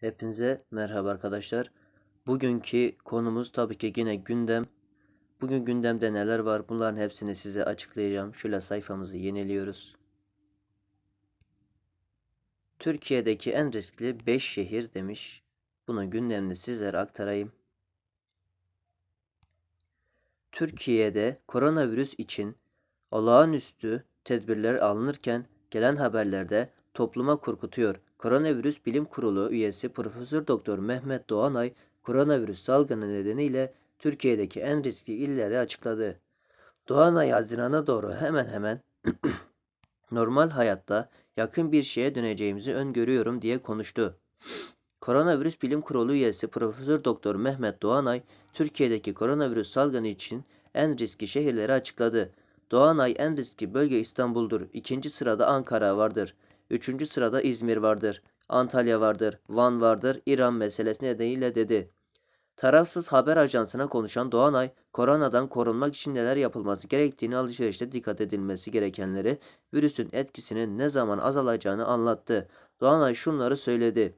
Hepinize merhaba arkadaşlar. Bugünkü konumuz tabii ki yine gündem. Bugün gündemde neler var bunların hepsini size açıklayacağım. Şöyle sayfamızı yeniliyoruz. Türkiye'deki en riskli 5 şehir demiş. Bunun gündemini sizlere aktarayım. Türkiye'de koronavirüs için olağanüstü tedbirler alınırken gelen haberlerde topluma korkutuyor. Koronavirüs Bilim Kurulu üyesi Profesör Doktor Mehmet Doğanay, koronavirüs salgını nedeniyle Türkiye'deki en riskli illeri açıkladı. Doğanay Haziran'a doğru hemen hemen normal hayatta yakın bir şeye döneceğimizi öngörüyorum diye konuştu. Koronavirüs Bilim Kurulu üyesi Profesör Doktor Mehmet Doğanay, Türkiye'deki koronavirüs salgını için en riskli şehirleri açıkladı. Doğanay en riskli bölge İstanbul'dur. İkinci sırada Ankara vardır. Üçüncü sırada İzmir vardır. Antalya vardır. Van vardır. İran meselesi nedeniyle dedi. Tarafsız haber ajansına konuşan Doğanay, koronadan korunmak için neler yapılması gerektiğini alışverişte dikkat edilmesi gerekenleri, virüsün etkisinin ne zaman azalacağını anlattı. Doğanay şunları söyledi.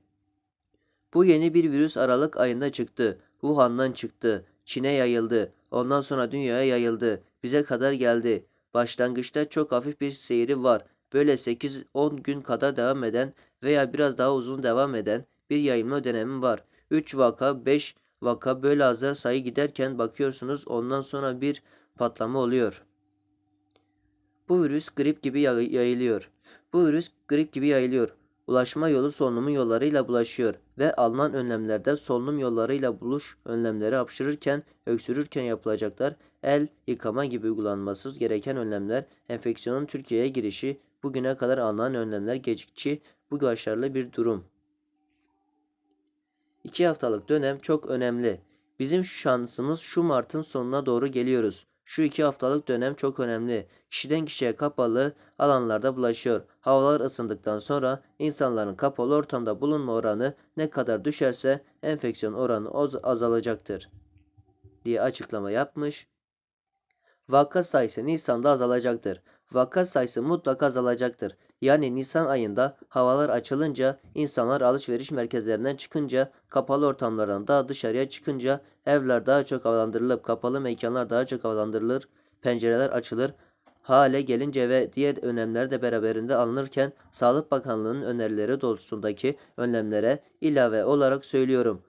Bu yeni bir virüs Aralık ayında çıktı. Wuhan'dan çıktı. Çin'e yayıldı. Ondan sonra dünyaya yayıldı. Bize kadar geldi. Başlangıçta çok hafif bir seyri var. Böyle 8-10 gün kadar devam eden veya biraz daha uzun devam eden bir yayılma dönemi var. 3 vaka, 5 vaka böyle azar sayı giderken bakıyorsunuz ondan sonra bir patlama oluyor. Bu virüs grip gibi yayılıyor. Bu virüs grip gibi yayılıyor. Ulaşma yolu solunum yollarıyla bulaşıyor ve alınan önlemlerde solunum yollarıyla buluş önlemleri hapşırırken, öksürürken yapılacaklar, el yıkama gibi uygulanması gereken önlemler, enfeksiyonun Türkiye'ye girişi, bugüne kadar alınan önlemler gecikçi, bu başarılı bir durum. İki haftalık dönem çok önemli. Bizim şansımız şu Mart'ın sonuna doğru geliyoruz. Şu iki haftalık dönem çok önemli. Kişiden kişiye kapalı alanlarda bulaşıyor. Havalar ısındıktan sonra insanların kapalı ortamda bulunma oranı ne kadar düşerse enfeksiyon oranı azalacaktır diye açıklama yapmış. Vaka sayısı Nisan'da azalacaktır. Vaka sayısı mutlaka azalacaktır. Yani Nisan ayında havalar açılınca, insanlar alışveriş merkezlerinden çıkınca, kapalı ortamlardan daha dışarıya çıkınca, evler daha çok havalandırılıp, kapalı mekanlar daha çok havalandırılır, pencereler açılır, hale gelince ve diğer önlemler de beraberinde alınırken Sağlık Bakanlığı'nın önerileri doğrultusundaki önlemlere ilave olarak söylüyorum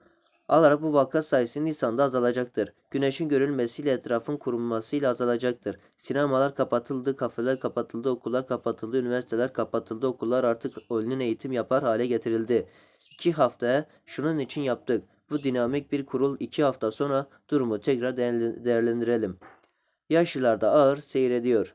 alarak bu vaka sayısı Nisan'da azalacaktır. Güneşin görülmesiyle etrafın kurulmasıyla azalacaktır. Sinemalar kapatıldı, kafeler kapatıldı, okullar kapatıldı, üniversiteler kapatıldı, okullar artık online eğitim yapar hale getirildi. İki haftaya şunun için yaptık. Bu dinamik bir kurul iki hafta sonra durumu tekrar değerlendirelim. Yaşlılarda ağır seyrediyor.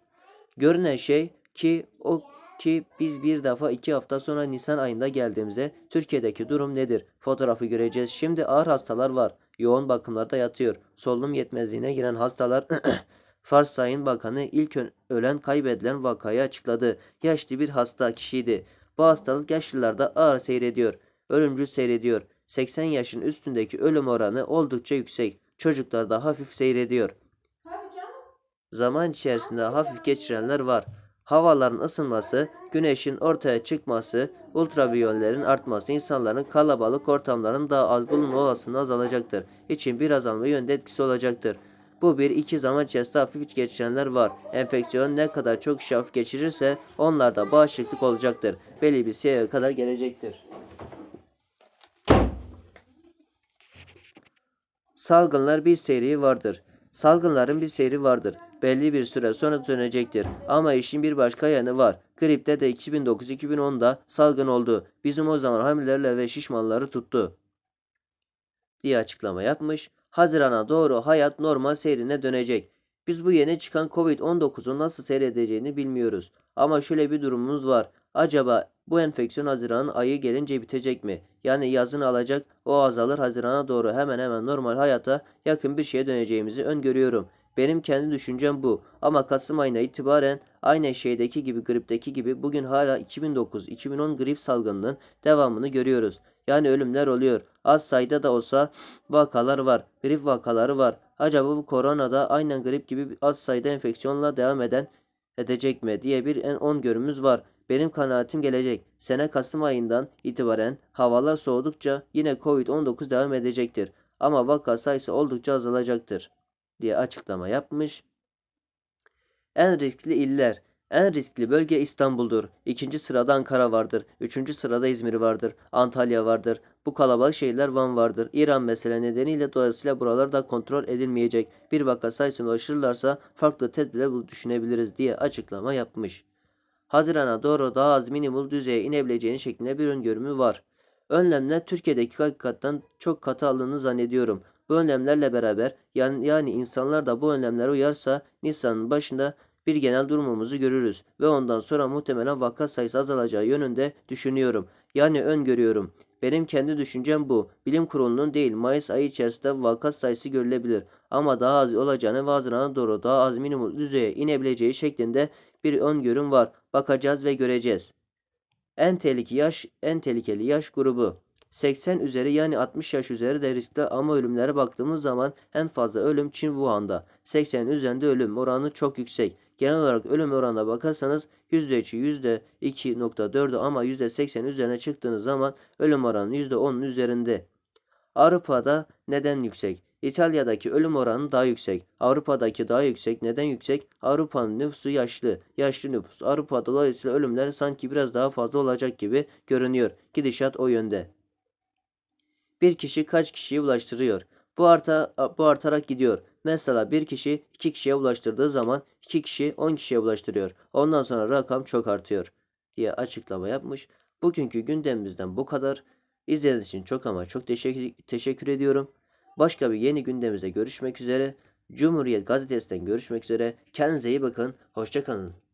Görünen şey ki o ki biz bir defa iki hafta sonra Nisan ayında geldiğimizde Türkiye'deki durum nedir? Fotoğrafı göreceğiz. Şimdi ağır hastalar var. Yoğun bakımlarda yatıyor. Solunum yetmezliğine giren hastalar Fars Sayın Bakanı ilk ölen kaybedilen vakayı açıkladı. Yaşlı bir hasta kişiydi. Bu hastalık yaşlılarda ağır seyrediyor. Ölümcül seyrediyor. 80 yaşın üstündeki ölüm oranı oldukça yüksek. Çocuklarda hafif seyrediyor. Zaman içerisinde hafif geçirenler var havaların ısınması, güneşin ortaya çıkması, ultraviyollerin artması insanların kalabalık ortamların daha az bulunma olasılığı azalacaktır. İçin bir azalma yönde etkisi olacaktır. Bu bir iki zaman içerisinde hafif geçirenler var. Enfeksiyon ne kadar çok kişi hafif geçirirse onlarda bağışıklık olacaktır. Belli bir seviyeye kadar gelecektir. Salgınlar bir seri vardır. Salgınların bir seri vardır belli bir süre sonra dönecektir. Ama işin bir başka yanı var. Gripte de 2009-2010'da salgın oldu. Bizim o zaman hamilelerle ve şişmanları tuttu. diye açıklama yapmış. Hazirana doğru hayat normal seyrine dönecek. Biz bu yeni çıkan Covid-19'un nasıl seyredeceğini bilmiyoruz. Ama şöyle bir durumumuz var. Acaba bu enfeksiyon Haziran ayı gelince bitecek mi? Yani yazın alacak, o azalır Haziran'a doğru hemen hemen normal hayata yakın bir şeye döneceğimizi öngörüyorum. Benim kendi düşüncem bu. Ama Kasım ayına itibaren aynı şeydeki gibi gripteki gibi bugün hala 2009-2010 grip salgınının devamını görüyoruz. Yani ölümler oluyor. Az sayıda da olsa vakalar var. Grip vakaları var. Acaba bu korona da aynen grip gibi az sayıda enfeksiyonla devam eden edecek mi diye bir en on görümüz var. Benim kanaatim gelecek. Sene Kasım ayından itibaren havalar soğudukça yine Covid-19 devam edecektir. Ama vaka sayısı oldukça azalacaktır diye açıklama yapmış. En riskli iller. En riskli bölge İstanbul'dur. İkinci sırada Ankara vardır. Üçüncü sırada İzmir vardır. Antalya vardır. Bu kalabalık şehirler Van vardır. İran mesele nedeniyle dolayısıyla buralar da kontrol edilmeyecek. Bir vaka sayısına ulaşırlarsa farklı tedbirler düşünebiliriz diye açıklama yapmış. Hazirana doğru daha az minimum düzeye inebileceğini şeklinde bir öngörümü var. Önlemler Türkiye'deki hakikaten çok katı alındığını zannediyorum. Bu önlemlerle beraber yani, yani insanlar da bu önlemlere uyarsa Nisan'ın başında bir genel durumumuzu görürüz ve ondan sonra muhtemelen vaka sayısı azalacağı yönünde düşünüyorum. Yani öngörüyorum. Benim kendi düşüncem bu. Bilim kurulunun değil Mayıs ayı içerisinde vaka sayısı görülebilir. Ama daha az olacağını ve Haziran'a doğru daha az minimum düzeye inebileceği şeklinde bir öngörüm var. Bakacağız ve göreceğiz. En tehlikeli yaş en tehlikeli yaş grubu 80 üzeri yani 60 yaş üzeri de riskli ama ölümlere baktığımız zaman en fazla ölüm Çin Wuhan'da. 80 üzerinde ölüm oranı çok yüksek. Genel olarak ölüm oranına bakarsanız %3'ü %2.4'ü ama %80 üzerine çıktığınız zaman ölüm oranı %10'un üzerinde. Avrupa'da neden yüksek? İtalya'daki ölüm oranı daha yüksek. Avrupa'daki daha yüksek. Neden yüksek? Avrupa'nın nüfusu yaşlı. Yaşlı nüfus. Avrupa dolayısıyla ölümler sanki biraz daha fazla olacak gibi görünüyor. Gidişat o yönde. Bir kişi kaç kişiyi ulaştırıyor? Bu, arta, bu artarak gidiyor. Mesela bir kişi iki kişiye ulaştırdığı zaman iki kişi on kişiye ulaştırıyor. Ondan sonra rakam çok artıyor diye açıklama yapmış. Bugünkü gündemimizden bu kadar. İzlediğiniz için çok ama çok teşekkür, teşekkür ediyorum. Başka bir yeni gündemimizde görüşmek üzere. Cumhuriyet Gazetesi'nden görüşmek üzere. Kendinize iyi bakın. Hoşçakalın.